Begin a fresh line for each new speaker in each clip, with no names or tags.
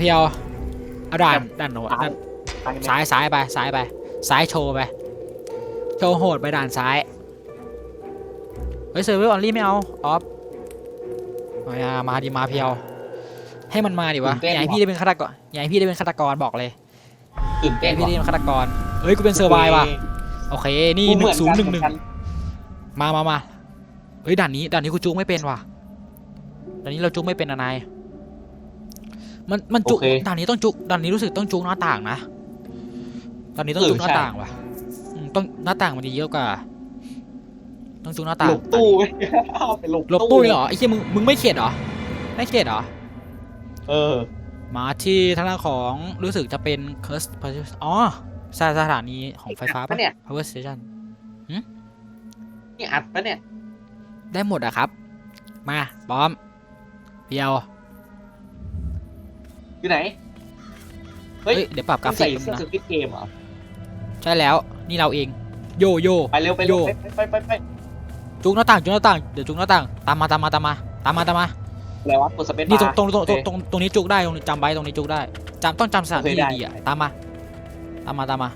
เพียวเอาด่านด่านโหด
ซ้าย
ด่าน
ซ้าย
ซ้ายซ้ายไปซ้ายไปซ้ายโชว์ไปโชว์โหดไปด่านซ้ายเฮ้ยเซอร์เวอร์ออนลี่ไม่เอาออฟมามาดิมาเพียว ให้มันมาดิวะอย่าให้พี่ได้เป็นฆาตกรอย่าให้พี่ได้เป็นฆาตกรบอกเลย
ตื่น
อย่า
เต้น
ให้พี่ได้เป็นฆาตกรเฮ้ยกูเป็นเซอร์ไวว่ะโอเคนี่หนึ่งศูนย์หนึ่งหนึ่งมามามาเฮ้ยด่านนี้ด่านนี้กูจุกไม่เป็นว่ะด่านนี้เราจุกไม่เป็นอะนาย มันมันจุกด่านนี้ต้องจุกด่านนี้รู้สึกต้องจุกหน้าต่างนะด่านนี้ต้องจุกหน้าต่างว่ะอืมต้องหน้าต่างมันจะเยอะกว่า ต้องจุกหน้าต่าง
หลบตู้ไหมเอาไปหลบ
หลบตู้เลยเหรอไอ้เหี้ยมึงมึงไม่เข็ดเหรอไม่เข็ดเหรอ
เออ
มาที่ทางด้านของรู้สึกจะเป็น Curse Position อ๋อสถสถานีของไฟฟ้า
ปะ เนี่ย
Power Station
นี่อัดปะเนี่ย
ได้หมดอะครับ มาบอม เพียว
อยู่ไหน เฮ้
เฮ้
ย
ย เดี๋ยวปรับกราฟิ
ใส่
ก
เสื้อ
นะ
สกิทเกมเหรอ
ใช่แล้ว นี่เราเอง โยโย่
ไปเร็วไปเร็ว
โย
ไปไปไปไป
จุกหน้าต่างจุกหน้าต่างเดี๋ยวจุกหน้าต่างตามมาตามมาตามมาตามมาตามมา
อะไรวะกดสเปซ
นี่ตรง
บาร์
ตรงตรงตรง
โอเค
ตรงตรงนี้จุกได้ตรงนี้จำไว้ตรงนี้จุกได้จำต้องจำสถานที่
โอเคได้
ดีๆอะตามมาตามมาตามมา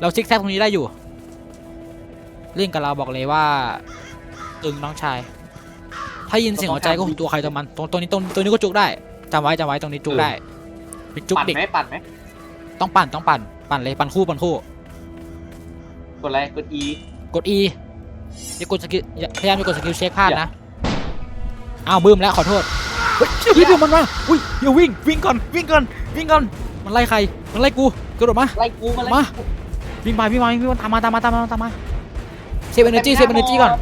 เราซิกแซกตรงนี้ได้อยู่เล่นกับเราบอกเลยว่าตึงน้องชาย ถ้ายินเสียงหัวใจก็ตัวใครตัวมันตรงตรงนี้ตรงตรงนี้ก็จุกได้ จำไว้จำไว้ตรงนี้จุกได้เป็นจุก
ปั่น
เด็ก
ไหมปั่นไหม
ต้องปั่นต้องปั่น ปั่นเลยปั่นคู่ปั่นคู่
กดอะไรกด E
กด E อย่ากดสกิลอย่าพยายามอย่ากดสกิลเช็คพลาดนะอ้าวบึ้มแล้วขอโทษเฮ้ยเฮ้ยเดี๋ยวมันมาอุ้ยเดี๋ยววิ่งวิ่งก่อนวิ่งก่อนวิ่งก่อนมันไล่ใครมันไล่กูกระโดดมา
ไล่กูมาเลย
มาวิ่งไปวิ่งมาวิ่งมาตามมาตามมาตามมาตามมาเซฟเอเนจีเซฟเอเนจีก่อน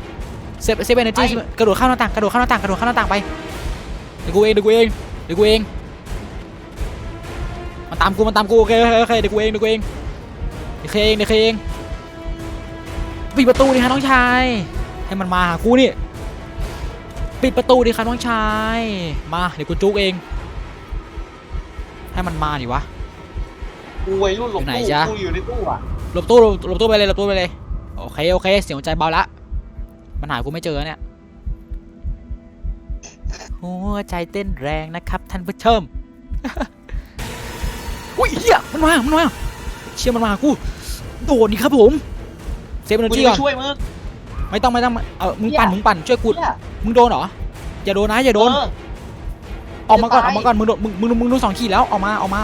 เซฟเซฟเอเนจีกระโดดข้ามหน้าต่างกระโดดข้ามหน้าต่างกระโดดข้ามหน้าต่างไปเดี๋ยวกูเองเดี๋ยวกูเอง เดี๋ยวกูเอง มันตามกู มันตามกู โอเคโอเคโอเคเดี๋ยวกูเองเดี๋ยวกูเองเดี๋ยวเคเองเดี๋ยวเคเองปิดประตูดิครับน้องชาย ให้มันมาหากูนี่ ปิดประตูดิครับน้องชาย มาเดี๋ยวกูจุกเอง ให้มันมาดิวะ
กูวัยรุ่นหลบ
อยู่ไหน
ตู้
จ๊ะ
กูอยู่ในตู้อะ
หลบตู้หลบหลบตู้ไปเลยหลบตู้ไปเลย โอเคโอเคเสียงหัวใจเบาละ มันหากูไม่เจอเนี่ย หัวใจเต้นแรงนะครับท่านผู้ชมอุ้ยเฮียมันมา มันมา เชี่ยมันมาหากูโดดนี่ครับผม เซฟเอเน
กู
จี
จะ
ก่อน
ไปช่วยมึง
ไม่ต้องไม่ต้องเออมึงปั่น
เหี้ย
มึงปั่นช่วยกู
เนี่ย
มึงโดนเหรอ อย่าโดนนะอย่าโดน
เออ
ออกมาก่อนอ
จะ
อก
ตาย
มาก่อนมึงโดนมึงมึงมึงโดนสองขีดแล้วออกมาออกมา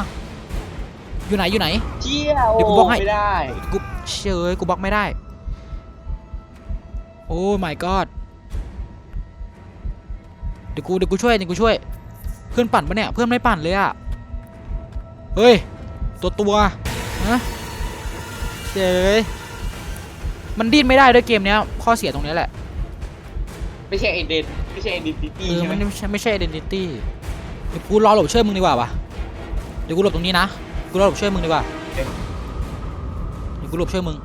อยู่ไหนอยู่ไหน
เชี่ย
เดี๋ยวกู
โอ้
บอกให้
ไม่ได้
กูเชยกูบล็อกไม่ได้ โอ้ my god เดี๋ยวกูเดี๋ยวกูช่วยเดี๋ยวกูช่วย เพื่อนปั่นปะเนี่ยเพื่อนไม่ปั่นเลยอะเฮ้ยตัวตัวฮะเฉยมันดิ้นไม่ได้ด้วยเกมเนี้ยข้อเสียตรงเนี้ยแหละ
ไม่ใช่เอเดนไม่ใช่เอเดนติ
เอ
ตี้
อ
ใช่ไหม
มันไม่ใช่ไม่ใช่ identity เดี๋ยวกูรอหลบช่วยมึงดีกว่าปะเดี๋ยวกูหลบตรงนี้นะกูรอหลบช่วยมึงดีกว่าเดี๋ยวกูหลบช่วยมึง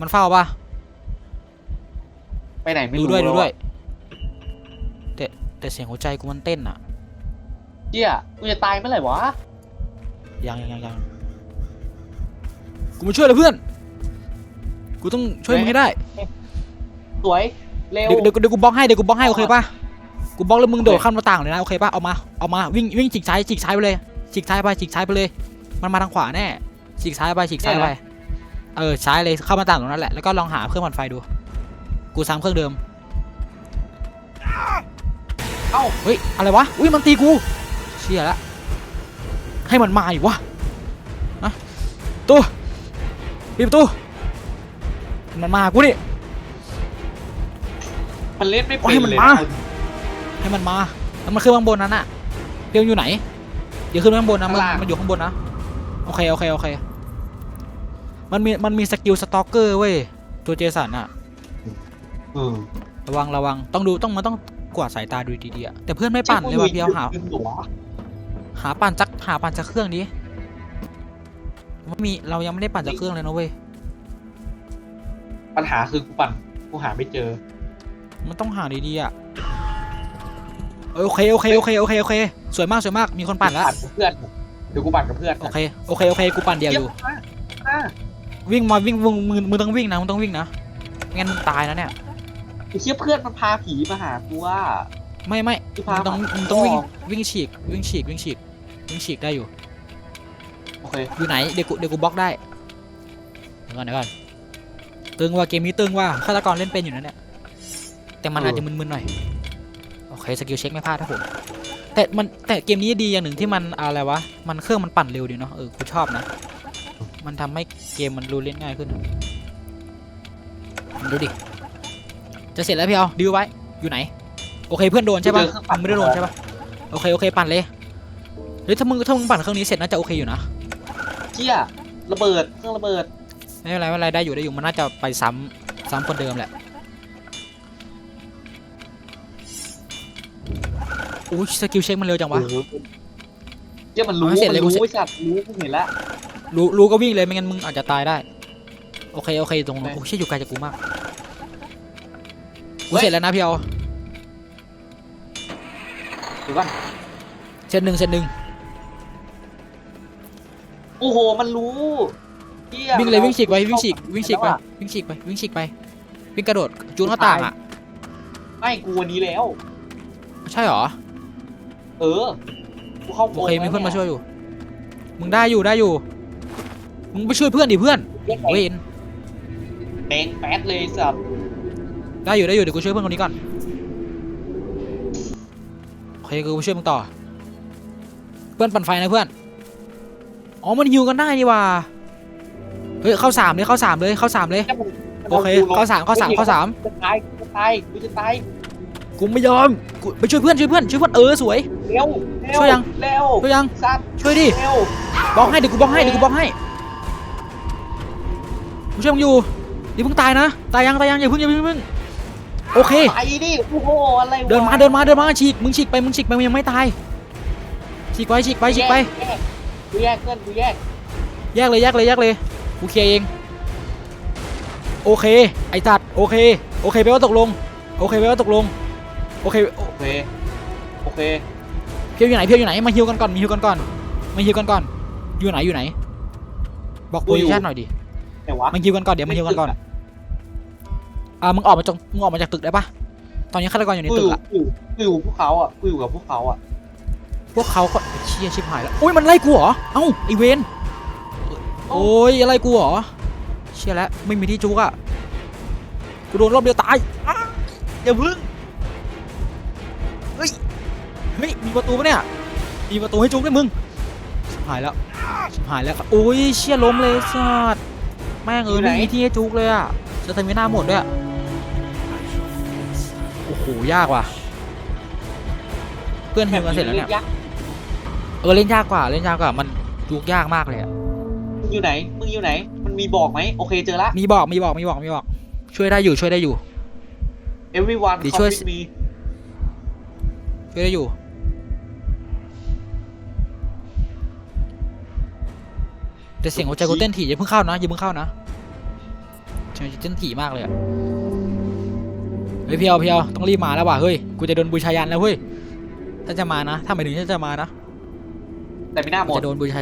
มันเฝ้าปะ
ไปไหนไม่
ดู
รู้
ด้วยดู
แล้
ด้วย
อะ
แต่แต่เสียงหัวใจกูมันเต้นอะ
เชี่ยกูจะตายเมื่อไหร่วะ
ยังยังยังยังกูมาช่วยเลยเพื่อน กูต้องช่วยมึงให้ได้
สวยเร็ว
เดี๋ยวเดี๋ยวเดี๋ยวกูบล็อกให้เดี๋ยวกูบล็อกให้โอเคปะกูบล็อกแล้วมึงโดด
โอเค
ข้ามหน้าต่างเลยนะโอเคปะเอามาเอามาวิ่งวิ่งฉีกซ้ายฉีกซ้ายไปเลยฉีกซ้ายไปฉีกซ้ายไปเลย มันมาทางขวาแน่ฉีกซ้ายไปฉีกซ้ายไปเออซ้ายเลยเข้ามาต่างตรงนั้นแหละแล้วก็ลองหาเครื่องปั่นไฟดู กูซ้ำเครื่องเดิม
เอ้า
เฮ้ย อะไรวะ อุ้ยมันตีกู เชี่ยละ ให้มันมาอยู่วะนะตู้ปิดประตู มันมาหากูนี่
มันเล่นไม่
โอ้
เป็
ย
น
มัน
เลย
มา
นะ
ให้มันมา แล้วมันขึ้นข้างบนนั้นอะเพียงอยู่ไหน เดี๋ยวขึ้นข้างบนนะ มันมันอยู่ข้างบนนะ โอเค โอเค โอเค มันมี มันมีสกิลสตอกเกอร์เว้ย ตัวเจสันอะ
เออ
ระวังระวังต้องดูต้องมันต้องกวาดสายตาดูดีๆอะแต่เพื่อนไม่ปั่นเลยว่ะพี่เอาหา
ขึ้นหัว
หาปั่นจักหาปั่นจักเครื่องดิไม่มีเรายังไม่ได้ปั่นจักเครื่องเลยนะเว้ย
ปัญหาคือกูปั่นกูหาไม่เจอ
มันต้องหาดีๆอะเออโอเคโอเคโอเคโอเคโอเค สวยมากสวยมากมีคนปั่นแล้ว
ปั่นกับเพื่อนเดี๋ยวกูปั่นกับเพื่อน
โอเคโอเคโอเคกูปั่นเดียวอยู่
มาอะ
วิ่งมาวิ่งมึงมึงมึงต้องวิ่งนะมึงต้องวิ่งนะไม่งั้นมึงตายนะเนี่ย
ไอ้เชี่ยเพื่อนมันพาผีมาหากูว่า
ไม่ไม่
ที่
มึ
พาง
ต้อง
มา
มึงต้องวิ่ง
อ๋อ
วิ่งฉีกวิ่งฉีกวิ่งฉีกวิ่งฉีกได้อยู่
โอเค
อยู่ไหนเดี๋ยวกูเดี๋ยวกูบล็อกได้เดี๋ยวก่อนเดี๋ยวก่อนตึงว่าเกมนี้ตึงว่าฆาตกรเล่นเป็นอยู่นะเนี่ยแต่มันอาจจะมึนๆหน่อยโอเคสกิลเช็คไม่พลาดครับผมแต่มันแต่เกมนี้ดีอย่างหนึ่งที่มันอะไรวะมันเครื่องมันปั่นเร็วดีเนาะเออกูชอบนะ มันทำให้เกมมันรู้เล่นง่ายขึ้นดูดิ จะเสร็จแล้วพี่เอาดิวไว้อยู่ไหน โอเคเพื่อนโดนใช่ปะมึงไม่ได้โดนใช่ปะโอเคโอเคปั่นเลยเฮ้ยถ้ามึงถ้ามึงปั่นเครื่องนี้เสร็จน่าจะโอเคอยู่นะ
เชี่ยระเบิดเครื่องระเบิด
ไม่เป็นไรไม่เป็นไรได้อยู่ได้อยู่มันน่าจะไปซ้ำซ้ำคนเดิมแหละอุ้ยสกิลเช็คมันเร็วจังวะ
โอ้โหเชี่ยมันรู้
เอาให้เสร็จ
มัน
เลยกู
รู้
เสร็จ
ไอ้สัตว์รู้กูเห็นแล้ว
รู้รู้ก็วิ่งเลยไม่งั้นมึงอาจจะตายได้ โอเคโอเคตรงนู้น
โอเค
โอ้ยเชี่ยอยู่ไกลจากกูมาก กูเสร็จแล้วนะพี่เอา
เดี๋ยวก่อน
เซตหนึ่งเซตหนึ่ง
โอ้โห มันรู้เชี่ย
วิ่งเลย
รา
วิ่งฉีกไปวิ่งฉีกวิ่งฉีกไป
แล้วอะ
วิ่งฉีกไปวิ่งฉีกไปวิ่งกระโดดจูนหน้าต่างอะ
ไม่กูวันนี้แล้ว
ใช่เหรอ
เออกูเข้า
โอเคมีเพื่อนมาช่วยอยู่ มึงได้อยู่ได้อยู่ มึงไปช่วยเพื่อนดิเพื่อน
เพื่อน
เวน
แดงแป๊ดเลยสัตว์
ได้อยู่ได้อยู่เดี๋ยวกูช่วยเพื่อนคนนี้ก่อนโอเคกูไปช่วยมึงต่อ เพื่อนปั่นไฟนะเพื่อนอ๋อมันฮิวกันได้นี่หว่าเฮ้ยเข้าสามเลยเข้าสามเลยเข้าสามเลย
แค่มัน
โอเคเข้าสามเข้าสามเข้าสาม
จะตายกูจะตายกูจะตาย
กูไม่ยอมกูไปช่วยเพื่อนช่วยเพื่อนช่วยเพื่อนเออสวย
เร็วเร็ว
ช่วยยัง
เร็ว
ช่วยยัง
สัตว์
ช่วยดิ
เร็ว
บล็อกให้เดี๋ยวกูบล็อกให้เดี๋ยวกูบล็อกให้กูช่วยมึงอยู่อย่าเพิ่งตายนะตายยังตายยังอย่าเพิ่งอย่าเพิ่งอย่าเพิ่ง โอเค
ไปดิโอ้โหอะไรวะ
เดินมาเดินมาเดินมาฉีกมึงฉีกไปมึงฉีกไปมึงยังไม่ตายฉีกไปฉีกไปฉีกไป
แยกกูแยกเพื่อนกูแยก
แยกเลยแยกเลยแยกเลยกูเคลียร์เอง โอเค ไอ้ตัดโอเค โอเคแปลว่าตกลง โอเคแปลว่าตกลง โอเคโอ
โอเคโอเค
เพียวอยู่ไหนเพียวอยู่ไหนมาฮิวกันก่อนมาฮิวกันก่อนมาฮิวกันก่อน อยู่ไหนอยู่ไหน บอกโพซิชันหน่อยดิ
แต่วะ
มาฮิวกันก่อนเดี๋ยวมาฮิวกันก่อน อ่ามึงออกมาจากมึงออกมาจากตึกได้ปะตอนนี้ฆาตกรอยู่ใน
กูอ
ตึก
ยู่
อะ
กูอยู่กูอยู่พวกเขาอะกูอยู่กับพวกเขาอะ
พวกเขาก็เชี่ยชิบหายแล้วอุ้ยมันไล่กูเหรอเอ้าไอเวนโอ้ยอะไรกูเหรอเชี่ยแล้วไม่มีที่จุกอะกูโดนรอบเดียวตายอ้าอย่าพึ่งเฮ้ยเฮ้ยมีประตูปะเนี่ยมีประตูให้จุกด้วยมึงชิบหายแล้วชิบหายแล้วโอ้ยเชี่ยล้มเลยสัสแม่งเออไม่มีที่ให้จุกเลยอะจะทำไม่น่าหมดด้วยอะโอ้โหยากว่ะ เพื่อนฮิวกันเสร็จแล้วเนี่ย
ยักษ์
เออเล่นยากกว่าเล่นยากกว่ามันยุกยากมากเลยอะ
มึงอยู่ไหน มึงอยู่ไหน มันมีบอกไหมโอเคเจอละ
มีบอกมีบอกมีบอกมีบอก ช่วยได้อยู่ช่วยได้อยู่
everyone
เดี๋ยว
come
ช่วย
with me
ช่วยได้อยู่ แต่เสียงหัวใจกูเต้นถี่อย่าเพิ่งเข้านะอย่าเพิ่งเข้านะเสียงหัวใจเต้นถี่มากเลยอะ เฮ้ยพี่เอาพี่เอาต้องรีบมาแล้วว่ะเฮ้ยกูจะโดนบูชายันแล้วเฮ้ยถ้าจะมานะ ถ้าหมายถึงถ้าจะมานะ
แต่ไม่น่าหมด
จะโดนบูชา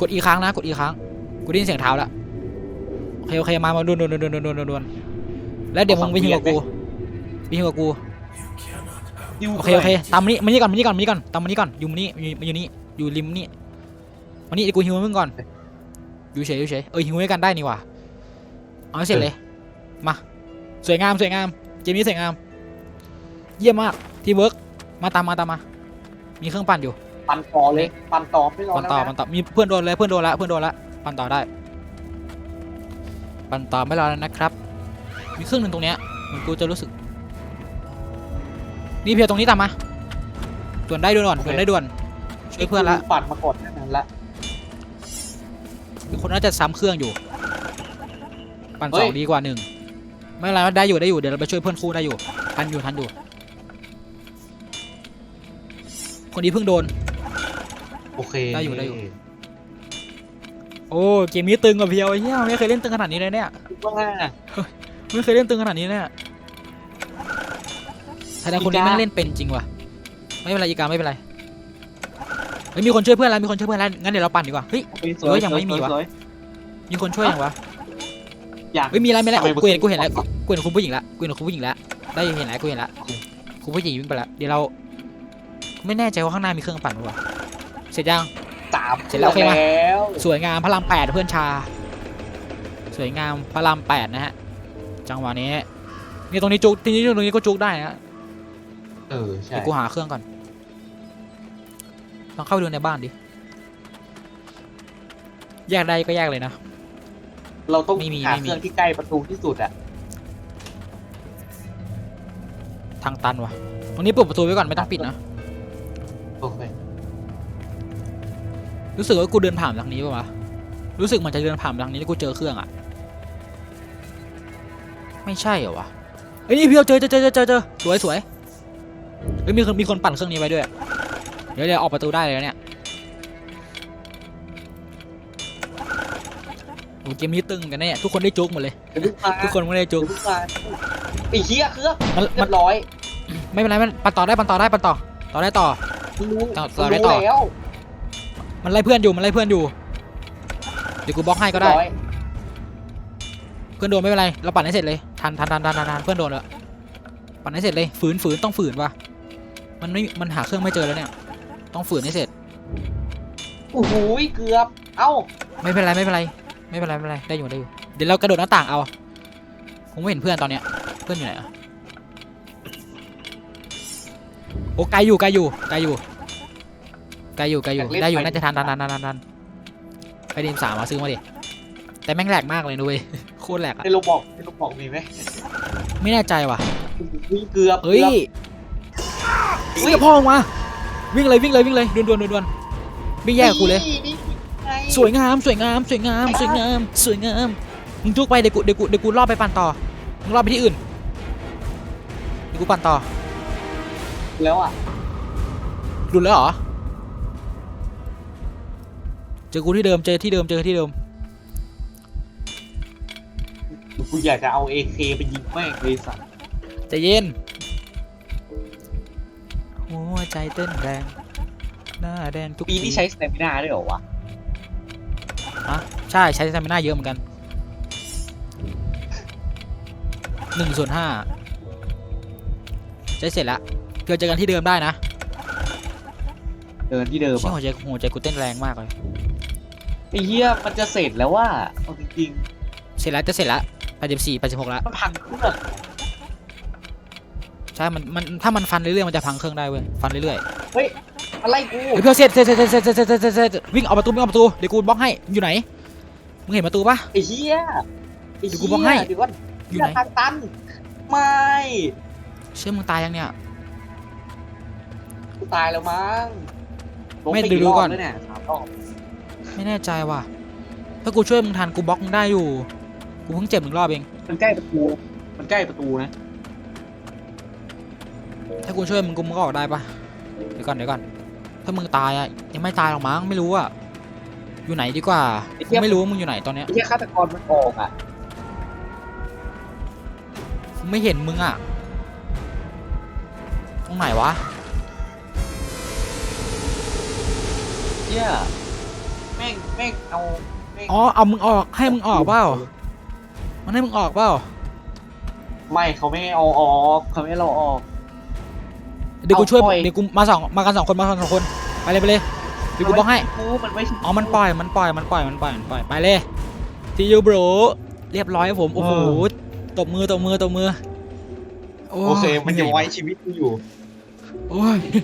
กดอีกครั้งนะกดอีกครั้งกูได้ยินเสียงเท้าแล้วโอเคโอเคมามาดวนดวนดวนดวนดวนดวนดวนแล้วเดี๋ยวมึงไปหิวกับกูไปหิวกับกู
ยู่
โอเคโอเคตามมานี่มานี่ก่อนมานี่ก่อนมานี่ก่อนตามมานี่ก่อนอยู่มานี่อยู่มาอยู่นี่อยู่ริมนี่มานี่เดี๋ยวกูหิวมึงก่อนอยู่เฉยอยู่เฉยเออหิวด้วยกันได้นี่หว่าเอาให้เสร็จเลยมา สวยงามสวยงามเกมนี้สวยงาม เยี่ยมมากทีเวิร์กมาตามมาตามมา มีเครื่องปั่นอยู่
ปันต่อเลยปันต่อไม่รอ
ปั่น
แล้ว
ต่อ
นะ
ปั่นต่อมีเพื่อนโดนแล้วเพื่อนโดนแล้วเพื่อนโดนแล้วปั่นต่อได้ ปั่นต่อไม่รอแล้วนะครับ มีเครื่องหนึ่งตรงเนี้ยเหมือนกูจะรู้สึก นี่เพียร์ตรงนี้ตามมาด่วนได้ด่วนด่วนได้ด่วนช่วยเพื่อนละ
กูปั่นมาก่อนนั้นละ
มีคนน่าจะซ้ำเครื่องอยู่ ปั่น
เฮ้
ส
ย
องดีกว่าหนึ่ง ไม่เป็นไรได้อยู่ได้อยู่เดี๋ยวเราไปช่วยเพื่อนคู่ได้อยู่ทันอยู่ทันอยู่คนนี้เพิ่งโดน
โอเค
ได้อยู่ได้อยู่ โอ้เกมนี้ตึงกว่าเพียวไอ้เหี้ยไม่เคยเล่นตึงขนาดนี้เลยเนี่ย
ว่า
ไม่เคยเล่นตึงขนาดนี้เนี่ยแสดงคนนี้
อีกา
แม่งเล่นเป็นจริงว่ะไม่เป็นไรอีกาไม่เป็นไรเฮ้ยมีคนช่วยเพื่อนแล้วมีคนช่วยเพื่อนแล้วงั้นเดี๋ยวเราปั่นดีกว่าเฮ้ย
โอเคส
เอ้
วย
ยยังไม่มีวะ
สวย
มีคนช่วยยังวะ
อย่าง
เฮ้ยมีอะไรไม่แล้ว
ทำไม
กูเห็น
มึง
กูเห็นแล้วกูเห็นคุณผู้หญิงละกูเห็นคุณผู้หญิงละได้เห็นแล้วกูเห็นละคุณผู้หญิงวิ่งไปแล้วเดี๋ยวเรา ไม่แน่ใจว่าข้างหน้ามีเครื่องปั่นหรือเปล่าเสร็จยัง
สาม
เสร็จแล้วโอเคปะ
แล้ว
สวยงามพระรามแปดเพื่อนชา สวยงามพระรามแปดนะฮะ จังหวะนี้นี่ตรงนี้จุกทีนี้ตรงนี้ก็จุกได้นะ
เออใช่
เดี๋ยวกูหาเครื่องก่อนลองเข้าไปดูในบ้านดิแยกได้ก็แยกเลยนะ
เราต้อง
ไม่มี
หา
ไม่มี
เครื่องที่ใกล้ประตูที่สุดอะ
ทางตันวะตรงนี้เปิดประตูไว้ก่อนไม่ต้องปิดนะ
โอเค
รู้สึกว่ากูเดินผ่านทางนี้ป่าวะ รู้สึกมันจะเดินผ่านทางนี้แล้วกูเจอเครื่องอะไม่ใช่เหรอวะเอ้ยนี่พี่เอาเจอเจอเจอเจอเจอเจอสวยสวยเฮ้ยมีคนมีคนปั่นเครื่องนี้ไว้ด้วย เดี๋ยวเดี๋ยวออกประตูได้เลยนะเนี่ย เกมนี้ตึงกันเนี่ยทุกคนได้จุกหมดเลย
เดี๋ยวลูกมา
ทุกคนไม่ได้จุ
เดี๋ย
ก
วลูกมาไอ้เหี้ยเครื่อง
มัน
เรี
มั
ย
น
บร้อย
ไม่เป็นไรมันปั่นต่อได้ปั่นต่อได้ปั่นต่อต่อได้ต่อ
รู้
ต่อ
รู้
ต่อได้ต่อ
แล้ว
มันไล่เพื่อนอยู่มันไล่เพื่อนอยู่เดี๋ยวกูบล็อกให้ก็ได้
เรียบร้อย
เพื่อนโดนไม่เป็นไรเราปั่นให้เสร็จเลยทันทันทันทันทันทันเพื่อนโดนแล้วปั่นให้เสร็จเลยฝืนฝืนต้องฝืนว่ะมันไม่มันหาเครื่องไม่เจอแล้วเนี่ย ต้องฝืนให้เสร็จ
โอ้โหเกือบ เอ้า
ไม่เป็นไรไม่เป็นไร ไม่เป็นไรไม่เป็นไรได้อยู่ได้อยู่ เดี๋ยวเรากระโดดหน้าต่างเอาคงไม่เห็นเพื่อนตอนเนี้ยเพื่อนอยู่ไหนอะโอ้ไกลอยู่ไกลอยู่ไกลอยู่ไกลอยู่ไกลอยู่ได้อยู่น่าจะทันทันทันทันทันทันไปดีมสามมาซื้อมาดิแต่แม่งแหลกมากเลยนุ้ยโคตรแหลกอะ
ในโลบอกในโลบอกมีไหม
ไม่แน่ใจว่ะ
โอ้โหเกือบ
เฮ้ย
กือบ
วิ่งกับพ่อออกมาวิ่งเลยวิ่งเลยวิ่งเลยด่วนด่วนด่วนด่วนวิ่งแยกกับกูเลย
นี่นี่ไง
สวยงามสวยงามสวยงามสวยงามสวยงามมึงจุกไปเดี๋ยวกูเดี๋ยวกูเดี๋ยวกูรอบไปปั่นต่อมึงรอบไปที่อื่นเดี๋ยวกูปั่นต่อ
แล้วอะ
หลุดแล้วเหรอเจอกูที่เดิมเจอที่เดิมเจอที่เดิม
กูอยากจะเอา AK ไปยิงแม่งเลยสัตว์
ใจเย็นหัวใจเต้นแรงหน้าแดงทุก
ปีนี้ใช้สเตมินาด้วยเหรอวะ
ใช่ใช้สเตมิน่าเยอะเหมือนกันหนึ่งส่วนห้าใช้เสร็จแล้วเดี๋ยวเจอกันที่เดิมได้นะ
เดินที่เดิม
เชี่ย
อะ
หัวใจหัวใจกูเต้นแรงมากเลย
ไอ้เหี้ยมันจะเสร็จแล้วว่าเอาจริง
เสร็จแล้วจะเสร็จแล้วแปดสิบสี่แปดสิบหกแล้ว
ๆมันพังเครื่อง
ใช่ มัน มัน ถ้ามันฟันเรื่อยๆ มันจะพังเครื่องได้เว้ย ฟันเรื่อย
อะไรกู
ๆเฮ้ยเพื่อนเสร็จเสร็จเสร็จเสร็จเสร็จเสร็จเสร็จเสร็จเสร็จวิ่งออกประตูวิ่งออกประตู เดี๋ยวกูบล็อกให้ อยู่ไหน มึงเห็นประตูปะ
ไอ้เหี้ยไอ้
เดี๋ยว
เหี้
กูบอกให้
ยเดี๋ยวก่อน
อยู่ไหน
ทางตันไม่
เชื่อมึงตายยังเนี่ย
กูตายแล้วมั้งลง
ไม่
ป
ดูดูก่อน
รบแล้วเนี่ยสามรอบ
ไม่แน่ใจว่ะ ถ้ากูช่วยมึงทันกูบล็อกมึงได้อยู่ กูเพิ่งเจ็บหนึ่งรอบเอง
มันใกล้ประตู มันใกล้ประตูนะ
ถ้ากูช่วยมึงกูมึงก็ออกได้ปะเดี๋ยวก่อนเดี๋ยวก่อน ถ้ามึงตายอะยังไม่ตายหรอกมั้งไม่รู้อะ อยู่ไหนดีกว่ากูไม่รู้ว่ามึงอยู่ไหนตอนเนี้ย
ไอ้เหี้ยฆาตกรมันออกอะ
กูไม่เห็นมึงอะตรงไหนวะ
เหี้ยแม่งแม่งเอาแม่ง
อ๋อเอามึงออกให้มึงออกเปล่ามันให้มึงออกเปล่า
ไม่เขาไม่ให้เอาออกเขาไม่ให้เราออก
เดี๋ยวกูช่วย
เอาปล่อย
เดี๋ยวกูมาสองมากันสองคนมากันสองคนไปเลยไปเลย เดี๋ยวกูบอกให้
กูมันไม่ใช่
อ๋อ มันปล่อย มันปล่อย มันปล่อย มันปล่อย มันปล่อย ไปเลยทียูโบรเรียบร้อยครับผม โอ้โห ตบมือ ตบมือ ตบมือ
โอเค มันยังไว้ชีวิตกูอยู่
โอ้ย